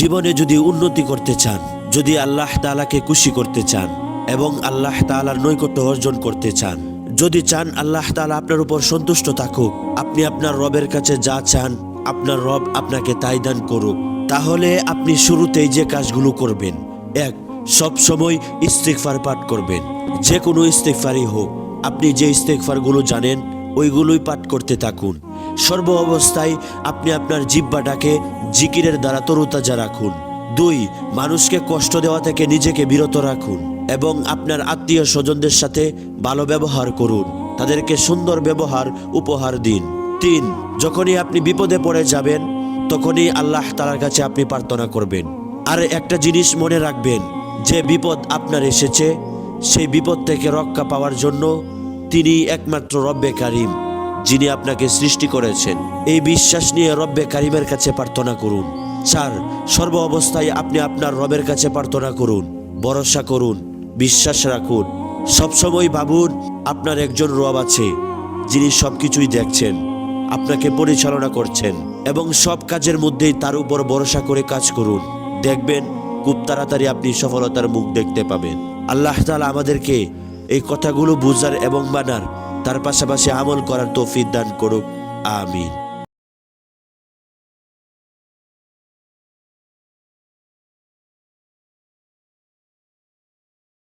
জীবনে যদি উন্নতি করতে চান, যদি আল্লাহ তাআলাকে খুশি করতে চান এবং আল্লাহ তাআলার নৈকট্য অর্জন করতে চান, যদি চান আল্লাহ তাআলা আপনার উপর সন্তুষ্ট থাকুক, আপনি আপনার রবের কাছে যা চান, আপনার রব আপনাকে তাই দান করুক, তাহলে আপনি শুরুতেই যে কাজগুলো করবেন, এক, সব সময় ইস্তিগফার পাঠ করবেন। যে কোনো ইস্তিগফারই হোক, আপনি যে ইস্তেকফারগুলো জানেন, ওইগুলোই পাঠ করতে থাকুন। সর্ব অবস্থায় আপনি আপনার জিব্বাটাকে জিকিরের দ্বারা তরুতাজা রাখুন। দুই, মানুষকে কষ্ট দেওয়া থেকে নিজেকে বিরত রাখুন এবং আপনার আত্মীয় স্বজনদের সাথে ভালো ব্যবহার করুন। তাদেরকে সুন্দর ব্যবহার, উপহার দিন। তিন, যখনই আপনি বিপদে পড়ে যাবেন, তখনই আল্লাহ তালার কাছে আপনি প্রার্থনা করবেন। আর একটা জিনিস মনে রাখবেন, যে বিপদ আপনার এসেছে, সেই বিপদ থেকে রক্ষা পাওয়ার জন্য তিনি একমাত্র রব্বে কারিম। যিনি আপনাকে সৃষ্টি করেছেন। এই বিশ্বাস নিয়ে রব্বে কারিমের কাছে প্রার্থনা করুন। চার সর্ব অবস্থায় আপনি আপনার রবের কাছে প্রার্থনা করুন, ভরসা করুন, বিশ্বাস রাখুন। সবসময় ভাবুন, আপনার একজন রব আছে, যিনি সবকিছুই দেখছেন, আপনাকে পরিচালনা করছেন এবং সব কাজের মধ্যেই তার উপর ভরসা করে কাজ করুন। দেখবেন, খুব তাড়াতাড়ি আপনি সফলতার মুখ দেখতে পাবেন। আল্লাহ তালা আমাদেরকে এই কথাগুলো বুঝার এবং মানার। তার পাশাপাশি আমল করার তৌফিক দান করুক। আমিন।